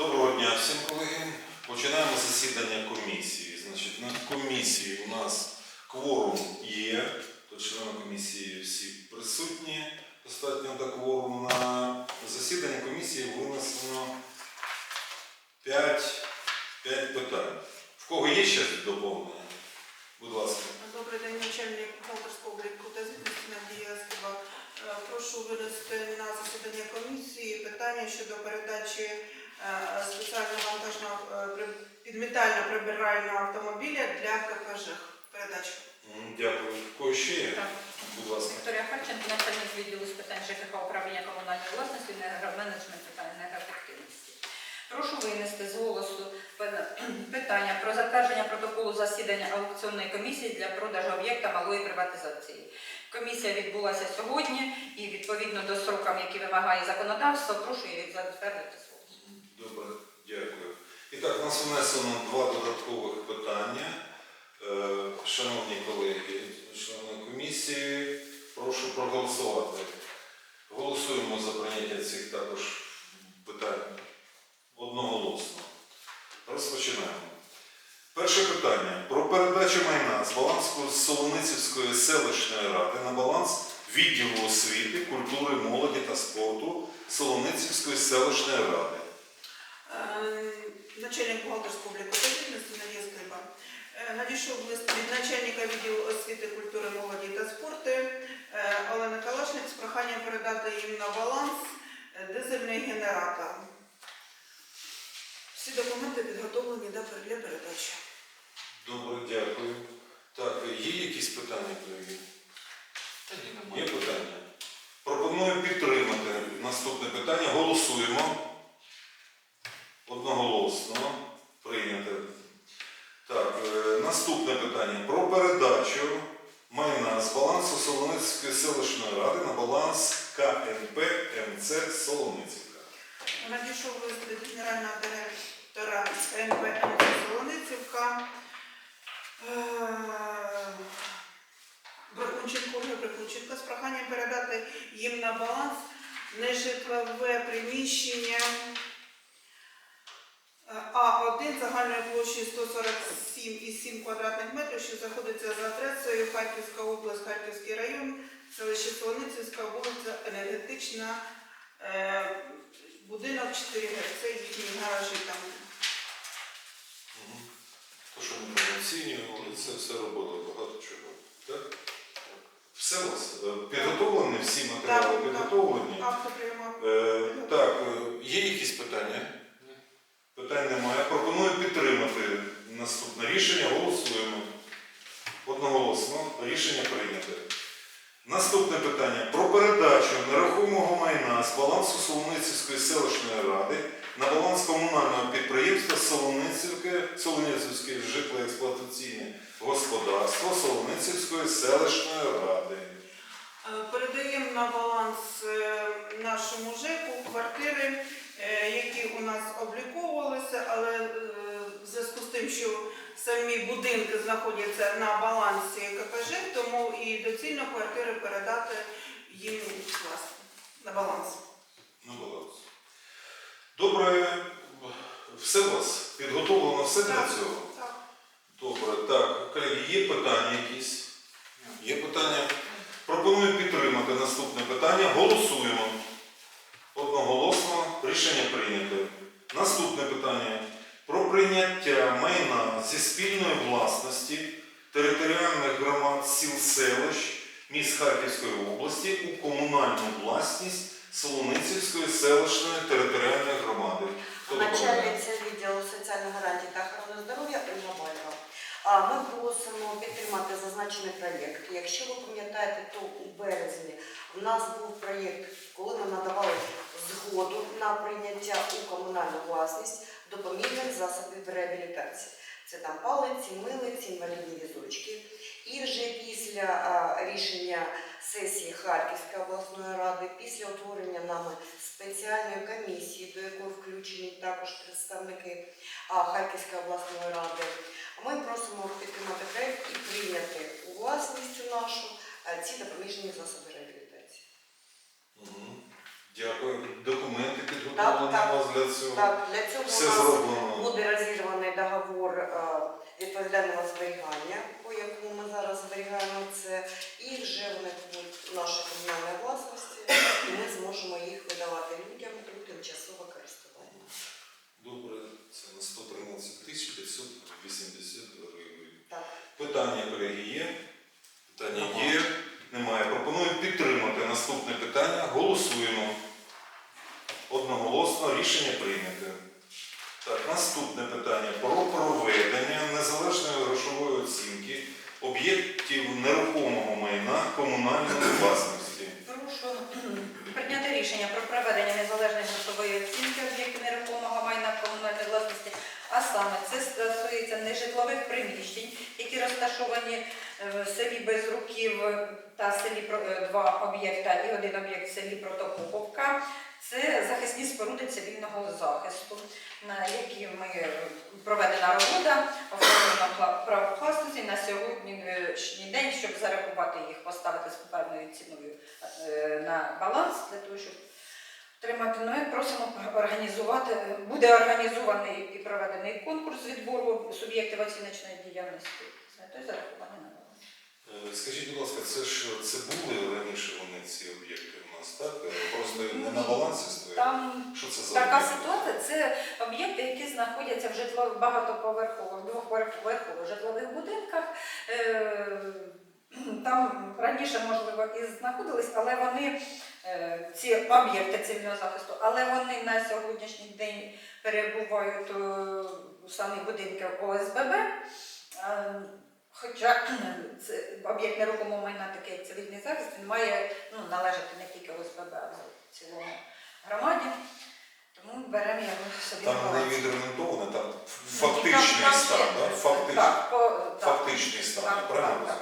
Доброго дня всім колеги. Починаємо засідання комісії. Значить, на комісії у нас кворум є, то члени комісії всі присутні. Достатньо до кворуму. На засідання комісії винесено 5, 5 питань. В кого є ще доповнення? Будь ласка. Добрий день, начальник бухгалтерського обліку та звітності Надія Скиба. Е, Прошу винести на засідання комісії питання щодо передачі е, спеціального вантажного е, підмітально-прибирального автомобіля для КПЖ. Передача. Дякую. Кого ще є? Так. Будь ласка. Вікторія Харченко, начальник відділу з питань ЖКХ управління комунальної власності, енергоменеджменту та енергоефективності. Прошу винести з голосу питання про затвердження протоколу засідання аукціонної комісії для продажу об'єкта малої приватизації. Комісія відбулася сьогодні і відповідно до срокам, які вимагає законодавство, прошу її затвердити з голосу. Добре, дякую. І так, у нас внесено два додаткових питання. Е, Шановні колеги, члени комісії, прошу проголосувати. Голосуємо за прийняття цих також питань одноголосно. Розпочинаємо. Перше питання про передачу майна з балансу Солоницівської селищної ради на баланс відділу освіти, культури, молоді та спорту Солоницівської селищної ради. Начальник бухгалтерського обліку та звітності Надія. Е, Надійшов лист від начальника відділу освіти, культури, молоді та спорту е, Олени Калашник з проханням передати їм на баланс е, дизельний генератор. Всі документи підготовлені для передачі. Добре, дякую. Так, є якісь питання, колеги? Є питання? Пропоную підтримати наступне питання. Голосуємо. Одноголосно. Прийнято. Так, е, наступне питання. Про передачу майна з балансу Солоницької селищної ради на баланс КНП МЦ Солоницівка. Надійшов лист від генерального директора НПН Солоницівка. Е, Бракунченко Бракунченко з проханням передати їм на баланс нежитлове приміщення е, А1 загальною площею 147,7 квадратних метрів, що знаходиться за адресою Харківська область, Харківський район, селище Солоницівська, вулиця Енергетична, е, будинок 4 г. Це їхні гаражі там. Мгм. То, що ми там оцінювали, це все робили багато чого. Так? Все у вас е, підготовлені, всі матеріали Так, так. підготовлені. Автоприймак. Е, так, е, є якісь питання? Питань немає. Пропоную підтримати наступне рішення. Голосуємо. Одноголосно. Рішення прийнято. Наступне питання про передачу нерухомого майна з балансу Солоницівської селищної ради на баланс комунального підприємства Солоницівське, житлоексплуатаційне господарство Солоницівської селищної ради. Е, Передаємо на баланс е, нашому ЖЕКу квартири, е, які у нас обліковувалися, але в зв'язку з тим, що самі будинки знаходяться на балансі КПЖ, тому і доцільно квартири передати їм власне, на баланс. Ну, баланс. Добре, все у вас підготовлено все для Так. цього? Так. Добре, так, колеги, є питання якісь? Є питання? Пропоную підтримати наступне питання. Голосуємо. Одноголосно рішення прийнято. Наступне питання про прийняття майна зі спільної власності територіальних громад сіл селищ міст Харківської області у комунальну власність Солоницівської селищної територіальної громади. Начальниця відділу соціальної гарантії та охорони здоров'я Ольга Бальова. А Ми просимо підтримати зазначений проєкт. Якщо ви пам'ятаєте, то у березні в нас був проєкт, коли ми надавали згоду на прийняття у комунальну власність допоміжних засобів реабілітації. Це там палиці, милиці, інвалідні візочки. І вже після рішення сесії Харківської обласної ради, після утворення нами спеціальної комісії, до якої включені також представники Харківської обласної ради, ми просимо підтримати проєкт і прийняти у власність нашу ці допоміжні засоби реабілітації. Дякую. Документи підготовлені Так, у вас для цього. Так, для цього Все у нас зроблено. буде розірваний договор е, відповідального зберігання, по якому ми зараз зберігаємо це, і вже вони будуть наша комунальна власності, і ми зможемо їх видавати людям у тимчасове користування. Добре, це на 113 тисяч 580 гривень. Так. Питання, колеги, є? Питання є. Немає. Пропоную підтримати наступне питання. Голосуємо. Одноголосно рішення прийняте. Так, наступне питання про проведення незалежної грошової оцінки об'єктів нерухомого майна комунальної власності. Прошу прийняти рішення про проведення незалежної грошової оцінки об'єктів нерухомого майна комунальної власності, а саме це стосується нежитлових приміщень, які розташовані е, в селі Безруків та селі е, два об'єкта і один об'єкт в селі Протокоповка. Це захисні споруди цивільного захисту, на які ми е, проведена робота, оформлено пла- право власності на сьогоднішній день, щоб зарахувати їх, поставити з певною ціною е, на баланс для того, щоб отримати. Ну, ми просимо організувати, буде організований і проведений конкурс відбору суб'єктів оціночної діяльності з метою зарахування. Е, Скажіть, будь ласка, це що це були раніше вони ці об'єкти у нас, так? Е, Просто не на балансі стоять? Там Що це за Така об'єкти? ситуація це об'єкти, які знаходяться в житлових багатоповерхових, двохповерхових житлових будинках. Е, Там раніше, можливо, і знаходились, але вони, е, ці об'єкти цивільного захисту, але вони на сьогоднішній день перебувають е, у самі будинки ОСББ. Е, Хоча це об'єкт нерухомого майна, такий як цивільний захист, він має ну, належати не тільки ОСББ, а в цілому громаді. Тому беремо його собі Там не відремонтоване, там Ну, фактичний там- там стан, Фактичний. Так, по, так, Фактичний стан, Так, правильно.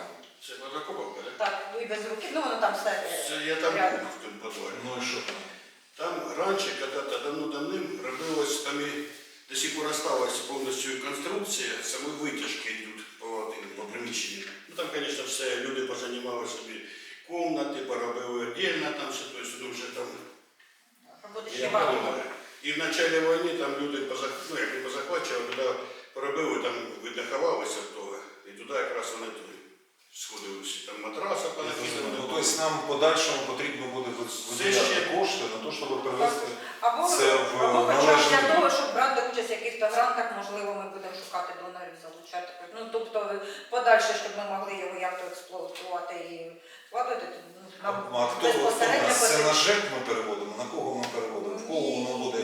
Це водокоповка, так? так, ну і без руки, ну воно там все. Це я там був в тому подвалі. Ну і що там? Там раніше, когда-то давно-давним, робилось, там і до сих пор осталась повністю конструкція, самі витяжки йдуть по, по. Ну там, звісно, все, люди позанімали собі комнати, поробили віддільно, там все, тобто, ну, вже там Роботи Я ще багато. подумаю. І в началі війни там люди позах... ну, як не позахвачували, туди поробили, там видно ховалися того. І туди якраз вони туди сходили всі. Там матраси Ну, понакидали. тобто нам в подальшому потрібно буде виділяти кошти на те, щоб перевести. Або, Це в або хоча б для того, щоб брати участь в якихось грантах, можливо, ми будемо шукати донорів, залучати. Ну, тобто подальше, щоб ми могли його як-то експлуатувати і вкладати, то, ну, нам А хто, хто в безпосередньо нас? Це потрібно. на ЖЕК ми переводимо? На кого ми переводимо? В кого воно буде?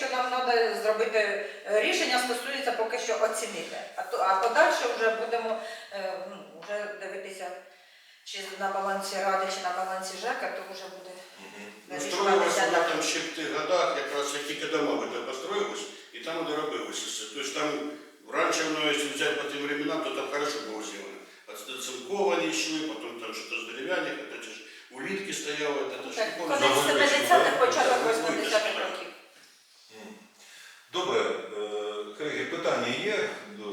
Що, нам треба зробити е, рішення, стосується поки що оцінити. А, то, а подальше вже будемо е, ну, вже дивитися, чи на балансі ради, чи на балансі ЖЕКа, то вже буде. Ну, воно далі. там ще в тих годах, якраз як тільки дома видно построїлись, і там вони все. Тобто там раніше воно, якщо взяти по тим временам, то там хорошо було зроблено. Оцинковані йшли, потім там щось це ж улітки стояли, це ж Так, Конець 70-х, початок 80-х років. Добре, е, колеги, питання є до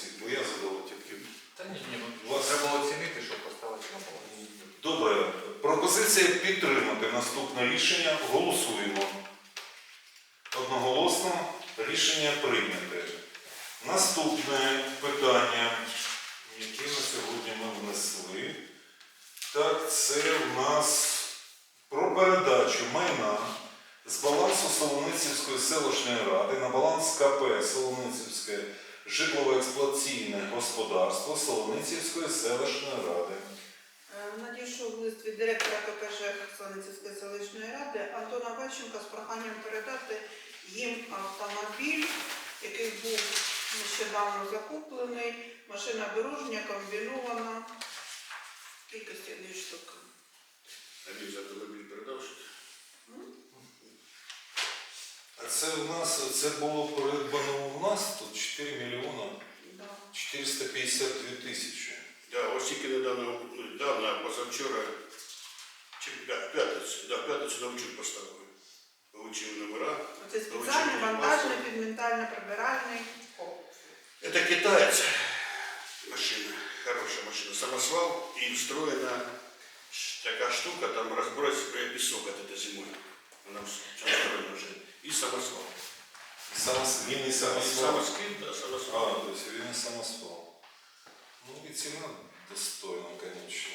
цих, бо я задав тільки. Та ні, ні, ну, вас- треба оцінити, щоб поставити на баланс. Добре, пропозиція підтримати наступне рішення. Голосуємо. Одноголосно рішення прийняте. Наступне питання, яке на сьогодні ми внесли. Так, це в нас про передачу майна з балансу Солоницівської селищної ради на баланс КП Солоницівське житлово-експлуатаційне господарство Солоницівської селищної ради. Е, Надійшов лист від директора КПЖ Херсонецької селищної ради Антона Бальченка з проханням передати їм автомобіль, який був нещодавно закуплений, машина дорожня, комбінована, кількості дві штуки. А він за автомобіль передав, що А це у нас це було придбано у нас тут 4 мільйона Да. 452 тисячі. Да, ось тільки недавно, ну, недавно, а позавчора, чи в п'я- в п'ятницю, да, в п'ятницю на учет поставили. Получив номера. Оце спеціальний вантажний, підментально прибиральний. Это китаец машина, хорошая машина, самосвал и встроена ш- такая штука, там разбросить э, песок от этой зимой. Она все уже. И самосвал. Самос... Він і самосвал. Самоскид, да, А, самосвал. то есть він і самосвал. Ну і ціна достойна, звісно.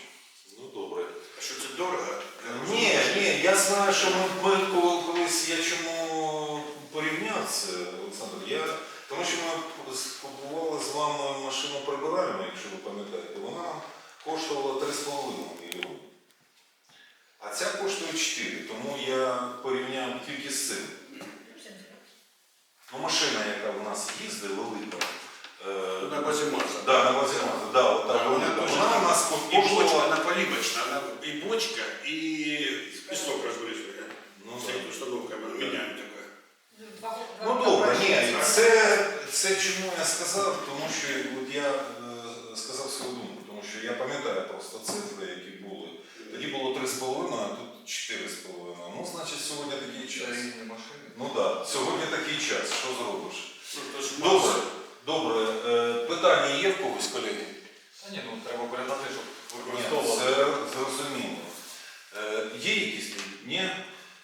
Ну добре. А що це дорого? Ні, ні, я знаю, що ми, ми коли- колись я чому порівняв це, Олександр. Я, тому що ми купували з вами машину прибиральну, якщо ви пам'ятаєте, вона коштувала 3,5 мільйони. А ця коштує 4, тому я порівняв тільки з цим. Ну, машина, яка в нас їздить, велика. е, На базі Марса. Да, на базі Маза, да, от та Да, велика. вона дуже- Вона у нас И бочка, коштувала. она полибочная, она и бочка, и песок разбрызгивает. Ну, Ну, да. с она меняем такое. Ну добре, ні, це, це чому я сказав, тому що от я е, сказав свою думку, тому що я пам'ятаю просто цифри, які були. Тоді було 3,5, а тут 4,5. Ну, значить, сьогодні такий час. Ну так, да, сьогодні такий час, що зробиш? Ну, Добре, добре. Е, питання є в когось, колеги? Та ні, ну треба передати, щоб Ні, використовували. це зрозуміло. Е, є якісь? Ні.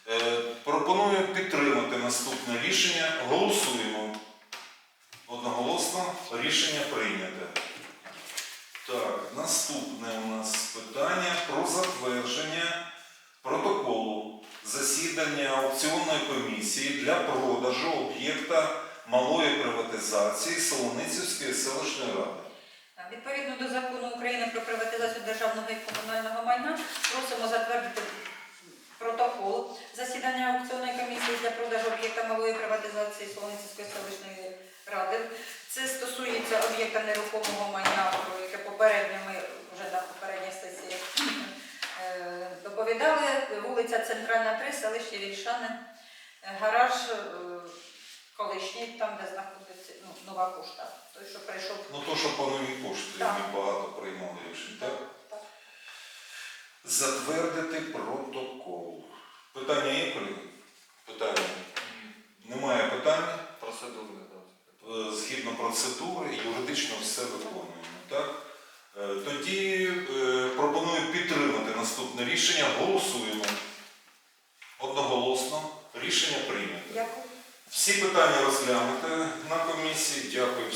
Е, пропоную підтримати наступне рішення. Голосуємо. Одноголосно рішення прийнято. Так, наступне у нас питання про затвердження протоколу засідання аукціонної комісії для продажу об'єкта малої приватизації Солоницівської селищної ради. Відповідно до закону України про приватизацію державного і комунального майна просимо затвердити протокол засідання аукціонної комісії для продажу об'єкта малої приватизації Солоницької селищної ради. Це стосується об'єкта нерухомого майна, попередньо ми вже на попередній сесії е, доповідали. Вулиця Центральна 3, селище Вільшани, Е, гараж е, колишній, там де знаходиться ну, нова пошта. Той, що прийшов Ну, то, що по новій пошті ми багато приймали рішень, так? Так. Затвердити протокол. Питання є, колеги? Питання? Немає питань. Процедурне, так. Е, Згідно процедури, юридично все виконуємо. Так? Е, Тоді е, пропоную підтримати наступне рішення. Голосуємо. Одноголосно. Рішення прийнято. Дякую. Всі питання розглянути на комісії. Дякую